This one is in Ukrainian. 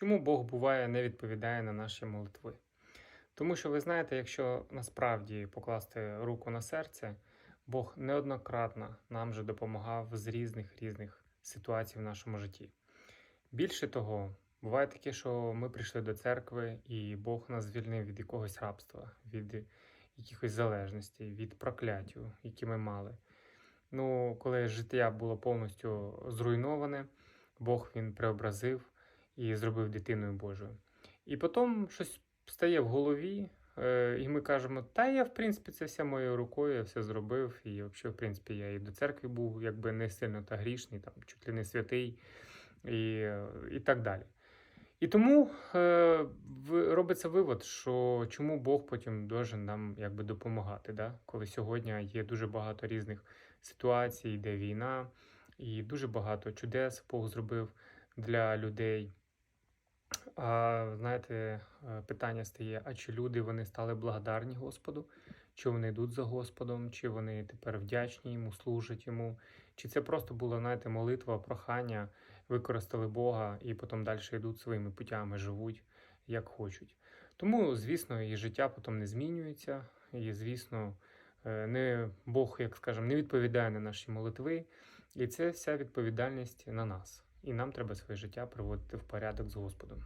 Чому Бог буває не відповідає на наші молитви? Тому що ви знаєте, якщо насправді покласти руку на серце, Бог неоднократно нам же допомагав з різних різних ситуацій в нашому житті. Більше того, буває таке, що ми прийшли до церкви, і Бог нас звільнив від якогось рабства, від якихось залежностей, від прокляттю, які ми мали. Ну, коли життя було повністю зруйноване, Бог він преобразив і зробив дитиною Божою. І потім щось стає в голові, е, і ми кажемо, та я, в принципі, це все моєю рукою, я все зробив. І взагалі, в принципі, я і до церкви був, якби не сильно та грішний, там, чуть ли не святий, і, і так далі. І тому е, робиться вивод, що чому Бог потім должен нам якби допомагати, да? коли сьогодні є дуже багато різних ситуацій, йде війна, і дуже багато чудес Бог зробив для людей. А знаєте, е, питання стає: а чи люди вони стали благодарні Господу? Чи вони йдуть за Господом, чи вони тепер вдячні йому, служать йому? Чи це просто була, знаєте, молитва, прохання, використали Бога і потім далі йдуть своїми путями, живуть як хочуть. Тому, звісно, і життя потім не змінюється, і, звісно, е, не Бог, як скажемо, не відповідає на наші молитви, і це вся відповідальність на нас. І нам треба своє життя приводити в порядок з Господом.